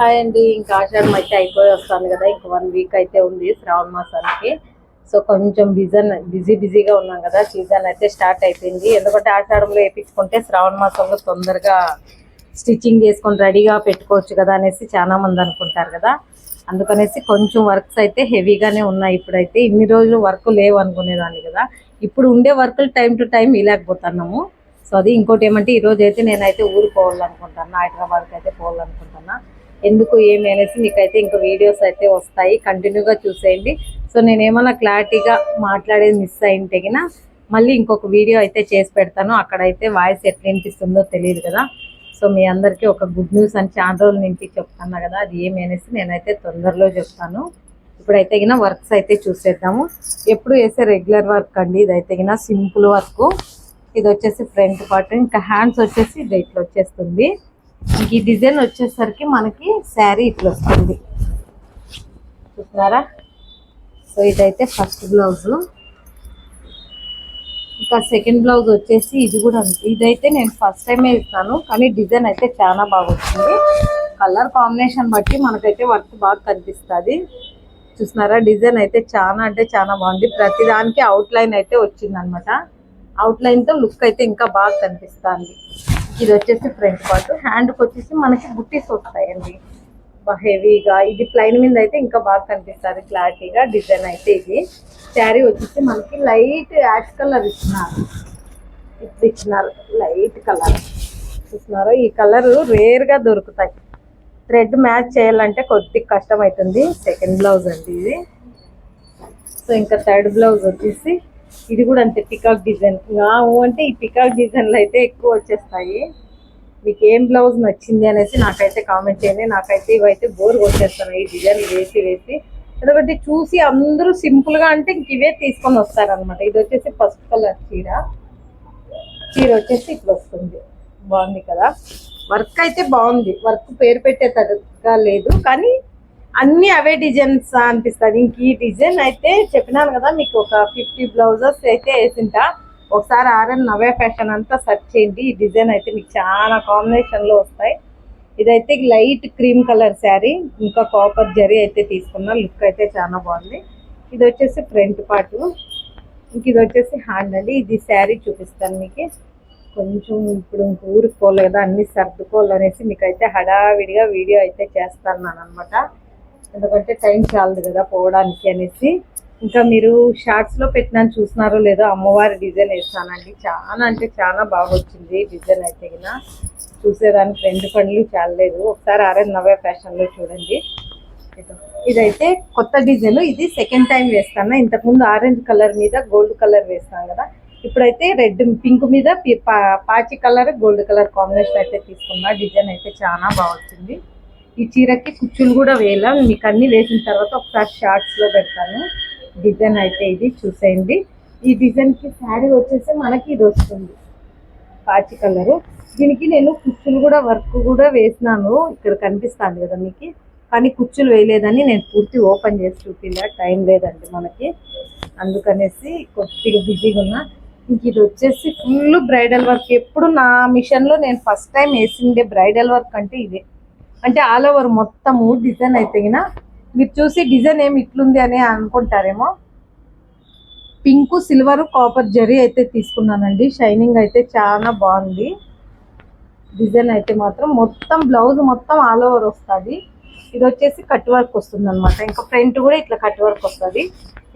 Hi అండి. ఇంకా ఆషాఢం అయితే అయిపోయి వస్తాను కదా ఇంకా వన్ వీక్ అయితే ఉంది శ్రావణ మాసానికి. సో కొంచెం బిజన్ బిజీ బిజీగా ఉన్నాం కదా సీజన్ అయితే స్టార్ట్ అయిపోయింది. ఎందుకంటే ఆషాఢంలో వేయించుకుంటే శ్రావణ మాసంలో తొందరగా స్టిచ్చింగ్ చేసుకొని రెడీగా పెట్టుకోవచ్చు కదా అనేసి చాలా మంది అనుకుంటారు కదా. అందుకనేసి కొంచెం వర్క్స్ అయితే హెవీగానే ఉన్నాయి ఇప్పుడైతే. ఇన్ని రోజులు వర్క్ లేవు అనుకునేదాన్ని కదా. ఇప్పుడు ఉండే వర్కులు టైం టు టైం ఇలాకపోతున్నాము సో అది ఇంకోటి ఏమంటే ఈ అయితే నేనైతే ఊరు పోవాలనుకుంటున్నా హైదరాబాద్కి అయితే పోవాలనుకుంటున్నా. ఎందుకు ఏమి అనేసి మీకైతే ఇంకా వీడియోస్ అయితే వస్తాయి. కంటిన్యూగా చూసేయండి. సో నేనేమన్నా క్లారిటీగా మాట్లాడేది మిస్ అయింటే గిన మళ్ళీ ఇంకొక వీడియో అయితే చేసి పెడతాను. అక్కడైతే వాయిస్ ఎట్లా వినిపిస్తుందో తెలియదు కదా. సో మీ అందరికీ ఒక గుడ్ న్యూస్ అని చాలా రోజుల నుంచి చెప్తున్నా కదా. అది ఏమి అనేసి నేనైతే తొందరలో చెప్తాను. ఇప్పుడైతే గిన వర్క్స్ అయితే చూసేద్దాము. ఎప్పుడు వేసే రెగ్యులర్ వర్క్ అండి ఇదైతే గిన సింపుల్ వర్క్ ఇది వచ్చేసి ఫ్రంట్ పార్ట్ ఇంకా హ్యాండ్స్ వచ్చేసి ఇది ఇట్లా వచ్చేస్తుంది. ఈ డిజైన్ వచ్చేసరికి మనకి శారీ ఇట్లా వస్తుంది. చూస్తున్నారా? సో ఇదైతే ఫస్ట్ బ్లౌజ్. ఇంకా సెకండ్ బ్లౌజ్ వచ్చేసి ఇది కూడా ఇదైతే నేను ఫస్ట్ టైమే ఇస్తాను కానీ డిజైన్ అయితే చాలా బాగా వచ్చింది కలర్ కాంబినేషన్ బట్టి మనకైతే వర్క్ బాగా కనిపిస్తుంది. చూస్తున్నారా? డిజైన్ అయితే చాలా అంటే చాలా బాగుంది. ప్రతి దానికి అవుట్ లైన్ అయితే వచ్చింది అనమాట అవుట్ లైన్తో లుక్ అయితే ఇంకా బాగా కనిపిస్తుంది. ఇది వచ్చేసి ఫ్రంట్ పార్ట్. హ్యాండ్కి వచ్చేసి మనకి బుట్టీస్ వస్తాయండి. హెవీగా. ఇది ప్లైన్ మీద అయితే ఇంకా బాగా కనిపిస్తుంది. క్లారిటీగా డిజైన్ అయితే ఇది. శారీ వచ్చేసి మనకి లైట్ యాష్ కలర్ ఇచ్చినారు ఇప్పుడు ఇచ్చినారు. Light colour. చూస్తున్నారు? ఈ కలర్ రేర్గా దొరుకుతాయి. థ్రెడ్ మ్యాచ్ చేయాలంటే కొద్దిగా కష్టం అవుతుంది. సెకండ్ బ్లౌజ్ అండి ఇది. సో ఇంకా థర్డ్ బ్లౌజ్ వచ్చేసి ఇది కూడా అంతే పికాక్ డిజైన్ అంటే ఈ పికాక్ డిజైన్లు అయితే ఎక్కువ వచ్చేస్తాయి. మీకు ఏం బ్లౌజ్ నచ్చింది అనేసి నాకైతే కామెంట్ చేయండి. నాకైతే ఇవైతే బోర్ వచ్చేస్తున్నాయి ఈ డిజైన్లు వేసి వేసి. ఎందుకంటే చూసి అందరూ సింపుల్గా అంటే ఇంక ఇవే తీసుకొని వస్తారనమాట ఇది వచ్చేసి పసుపు కలర్ చీర. చీర వచ్చేసి ఇట్లా వస్తుంది. బాగుంది కదా? వర్క్ అయితే బాగుంది. వర్క్ పేరు పెట్టేటట్టుగా లేదు. కానీ అన్ని అవే డిజైన్స్ అనిపిస్తుంది ఇంక ఈ డిజైన్ అయితే చెప్పినాను కదా మీకు ఒక ఫిఫ్టీ బ్లౌజెస్ అయితే వేసింటా. ఒకసారి ఆర్ఎన్ నవే ఫ్యాషన్ అంతా సెర్చ్ చేయండి. ఈ డిజైన్ అయితే మీకు చాలా కాంబినేషన్లో వస్తాయి. ఇదైతే లైట్ క్రీమ్ కలర్ శారీ ఇంకా కాపర్ జరీ అయితే తీసుకున్నా. లుక్ అయితే చాలా బాగుంది. ఇది వచ్చేసి ఫ్రంట్ పార్ట్. ఇంక ఇది వచ్చేసి హ్యాండ్ అండి. ఇది శారీ చూపిస్తాను మీకు. కొంచెం ఇప్పుడు ఇంక ఊరికి కదా అన్ని సర్దుకోవాలనేసి మీకు అయితే హడావిడిగా వీడియో అయితే చేస్తాను అనమాట ఎందుకంటే టైం చాలదు కదా పోవడానికి అనేసి. ఇంకా మీరు షార్ట్స్లో పెట్టినాను చూసినారో లేదో అమ్మవారి డిజైన్ వేస్తానండి. చాలా అంటే చాలా బాగా వచ్చింది డిజైన్ అయితే కదా చూసేదానికి రెండు పండ్లు చాలలేదు. ఒకసారి ఆర్ఎన్ నవే ఫ్యాషన్లో చూడండి. ఇదైతే కొత్త డిజైన్. ఇది సెకండ్ టైం వేస్తాను. ఇంతకుముందు ఆరెంజ్ కలర్ మీద గోల్డ్ కలర్ వేస్తాను కదా. ఇప్పుడైతే రెడ్ పింక్ మీద పా- పాచి కలర్ గోల్డ్ కలర్ కాంబినేషన్ అయితే తీసుకున్నా. డిజైన్ అయితే చాలా బాగా వచ్చింది ఈ చీరకి కుచ్చులు కూడా వేయాల? మీకు అన్ని వేసిన తర్వాత ఒకసారి షార్ట్స్లో పెడతాను. డిజైన్ అయితే ఇది చూసేయండి. ఈ డిజైన్కి శారీ వచ్చేసి మనకి ఇది వస్తుంది. పాచి కలరు. దీనికి నేను కుచ్చులు కూడా వర్క్ కూడా వేసినాను. ఇక్కడ కనిపిస్తాను కదా మీకు. కానీ కుచ్చులు వేయలేదని నేను పూర్తి ఓపెన్ చేసి చూపిలా. టైం లేదండి మనకి. అందుకనేసి కొద్దిగా బిజీగా ఉన్నా. ఇంక ఇది వచ్చేసి ఫుల్ బ్రైడల్ వర్క్. ఎప్పుడు నా మిషన్లో నేను ఫస్ట్ టైం వేసిండే బ్రైడల్ వర్క్ అంటే ఇదే. అంటే ఆల్ ఓవర్ మొత్తము డిజైన్ అయితే మీరు చూసి డిజైన్ ఏమి ఇట్లుంది అని అనుకుంటారేమో. పింక్ సిల్వర్ కాపర్ జరీ అయితే తీసుకున్నానండి. షైనింగ్ అయితే చాలా బాగుంది. డిజైన్ అయితే మాత్రం మొత్తం బ్లౌజ్ మొత్తం ఆల్ ఓవర్ వస్తుంది. ఇది వచ్చేసి కట్ వర్క్ వస్తుంది అనమాట ఇంకా ఫ్రంట్ కూడా ఇట్లా కట్ వర్క్ వస్తుంది.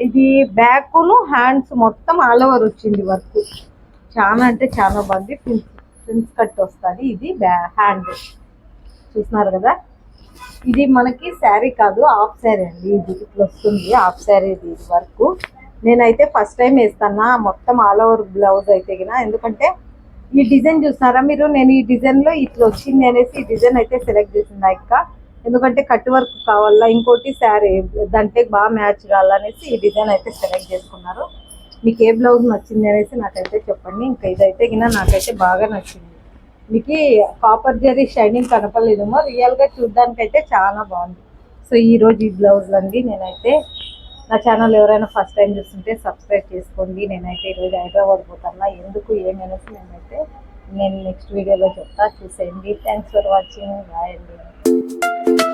ఇది బ్యాక్ను హ్యాండ్స్ మొత్తం ఆల్ ఓవర్ వచ్చింది వర్క్ చాలా అంటే చాలా బాగుంది. ప్రిన్స్ ప్రిన్స్ కట్ వస్తుంది. ఇది బ్యా హ్యాండ్ చూస్తున్నారు కదా? ఇది మనకి శారీ కాదు హాఫ్ శారీ అండి. ఇది ఇట్లా వస్తుంది హాఫ్ శారీ ఇది వర్క్. నేనైతే ఫస్ట్ టైం వేస్తానా. మొత్తం ఆల్ ఓవర్ బ్లౌజ్ అయితే గిన. ఎందుకంటే ఈ డిజైన్ చూస్తున్నారా మీరు? నేను ఈ డిజైన్లో ఇట్లా వచ్చింది అనేసి ఈ డిజైన్ అయితే సెలెక్ట్ చేసింది ఇంకా? ఎందుకంటే కట్ వర్క్ కావాలా ఇంకోటి శారీ దాంట్లో బాగా మ్యాచ్ కావాలనేసి ఈ డిజైన్ అయితే సెలెక్ట్ చేసుకున్నారు. మీకు ఏ బ్లౌజ్ నచ్చింది అనేసి నాకైతే చెప్పండి. ఇంకా ఇదైతే గిన నాకైతే బాగా నచ్చింది. మీకు కాపర్ జరీ షైనింగ్ కనపడలేదేమో. రియల్గా చూడడానికి అయితే చాలా బాగుంది. సో ఈ రోజు ఈ బ్లౌజ్ అండి నేనైతే నా ఛానల్ ఎవరైనా ఫస్ట్ టైం చూస్తుంటే సబ్స్క్రైబ్ చేసుకోండి. నేనైతే ఈరోజు హైదరాబాద్ పోతాను. ఎందుకు ఏమనేసి నేనైతే నేను నెక్స్ట్ వీడియోలో చెప్తా. చూసేయండి. థ్యాంక్స్ ఫర్ వాచింగ్ బాయ్ అండి.